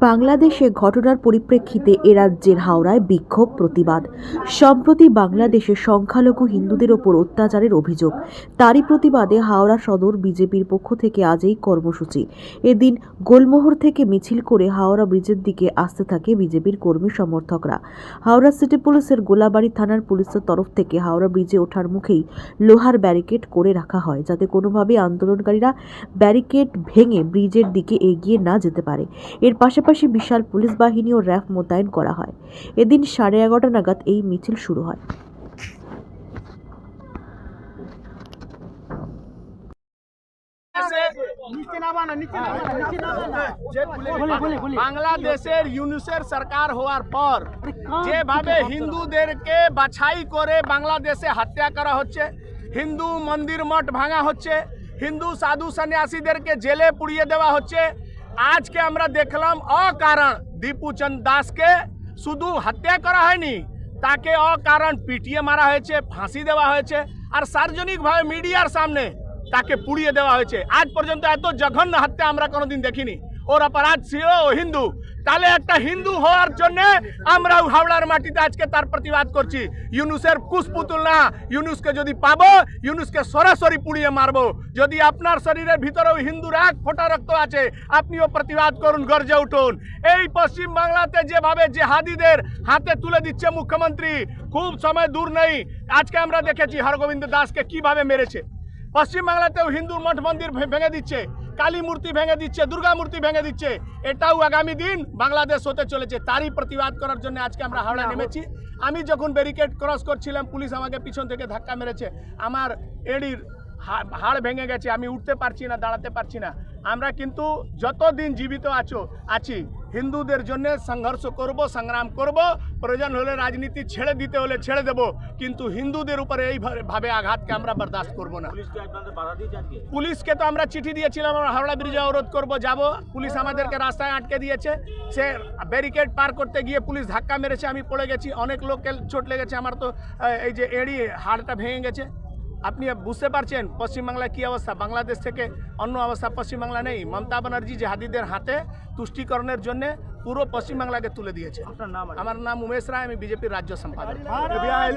বাংলাদেশে ঘটনার পরিপ্রেক্ষিতে এ রাজ্যের হাওড়ায় বিক্ষোভ, প্রতিবাদ। সম্প্রতি বাংলাদেশে সংখ্যালঘু হিন্দুদের ওপর অত্যাচারের অভিযোগ। তারই প্রতিবাদে হাওড়া সদর বিজেপির পক্ষ থেকে আজ এই কর্মসূচি। এদিন গোলমোহর থেকে মিছিল করে হাওড়া ব্রিজের দিকে আসতে থাকে বিজেপির কর্মী সমর্থকরা। হাওড়া সিটি পুলিশের গোলাবাড়ি থানার পুলিশের তরফ থেকে হাওড়া ব্রিজে ওঠার মুখেই লোহার ব্যারিকেড করে রাখা হয়, যাতে কোনোভাবে আন্দোলনকারীরা ব্যারিকেড ভেঙে ব্রিজের দিকে এগিয়ে না যেতে পারে। এর পাশাপাশি বিশাল পুলিশ বাহিনী ও র্যাফ মোতায়েন করা হয়। এদিন সাড়ে এগারোটা নাগাদ এই মিছিল শুরু হয়। বাংলাদেশের ইউনুসের সরকার হওয়ার পর যেভাবে হিন্দুদেরকে বাছাই করে বাংলাদেশে হত্যা করা হচ্ছে, হিন্দু মন্দির মঠ ভাঙা হচ্ছে, হিন্দু সাধু সন্ন্যাসীদেরকে জেলে পুড়িয়ে দেওয়া হচ্ছে আজকে আমরা দেখলাম অকারণ। দীপুচন্দ দাসকে শুধু হত্যা করা হয়নি, তাকে অকারণ পিটিয়ে মারা হয়েছে, ফাঁসি দেওয়া হয়েছে, আর সার্বজনিকভাবে মিডিয়ার সামনে তাকে পুড়িয়ে দেওয়া হয়েছে। আজ পর্যন্ত এত জঘন্য হত্যা আমরা কোনোদিন দেখিনি। ওর অপরাধ ছিল ও হিন্দু। তাহলে একটা হিন্দু হওয়ার জন্য আমরাও হাওড়ার মাটিতে আজকে তার প্রতিবাদ করছি। ইউনুসের কুসপুতুল না। ইউনুসকে যদি পাবো, ইউনুসকে সরাসরি পুড়িয়ে মারবো। যদি আপনার শরীরের ভিতরেও হিন্দুর এক ফোঁটা রক্ত আছে, আপনিও প্রতিবাদ করুন, গর্জে উঠুন। এই পশ্চিম বাংলাতে যেভাবে জেহাদিদের হাতে তুলে দিচ্ছে মুখ্যমন্ত্রী, খুব সময় দূর নেই। আজকে আমরা দেখেছি হরগোবিন্দ দাসকে কীভাবে মেরেছে। পশ্চিমবাংলাতেও হিন্দু মঠ মন্দির ভেঙে দিচ্ছে। কালী মূর্তি ভেঙে দিচ্ছে দুর্গা মূর্তি ভেঙে দিচ্ছে। এটাও আগামী দিন বাংলাদেশ হতে চলেছে। তারই প্রতিবাদ করার জন্য আজকে আমরা হাওড়া নেমেছি। আমি যখন ব্যারিকেড ক্রস করছিলাম পুলিশ আমাকে পিছন থেকে ধাক্কা মেরেছে। আমার এডির হাড় ভেঙে গেছে আমি উঠতে পারছি না দাঁড়াতে পারছি না। আমরা কিন্তু যতদিন জীবিত আছো আছি। হিন্দুদের জন্য সংঘর্ষ করব সংগ্রাম করব প্রয়োজন হলে রাজনীতি ছেড়ে দিতে হলে ছেড়ে দেব কিন্তু হিন্দুদের উপরে এই ভাবে- ভাবে আঘাতকে আমরা বরদাস্ত করব না। পুলিশকে তো আমরা চিঠি দিয়েছিলাম আমরা হাওড়া ব্রিজে অবরোধ করব যাব। পুলিশ আমাদেরকে রাস্তায় আটকে দিয়েছে। সে ব্যারিকেড পার করতে গিয়ে পুলিশ ধাক্কা মেরেছে আমি পড়ে গেছি। অনেক লোককে চোট লেগেছে আমার তো এই যে এড়ি হাড়টা ভেঙে গেছে। আপনি বুঝতে পারছেন পশ্চিমবাংলার কি অবস্থা? বাংলাদেশ থেকে অন্য অবস্থা পশ্চিমবাংলা নেই। মমতা ব্যানার্জি জেহাদিদের হাতে তুষ্টিকরণের জন্য পুরো পশ্চিমবাংলাকে তুলে দিয়েছে। আমার নাম উমেশ রায় আমি বিজেপির রাজ্য সম্পাদক।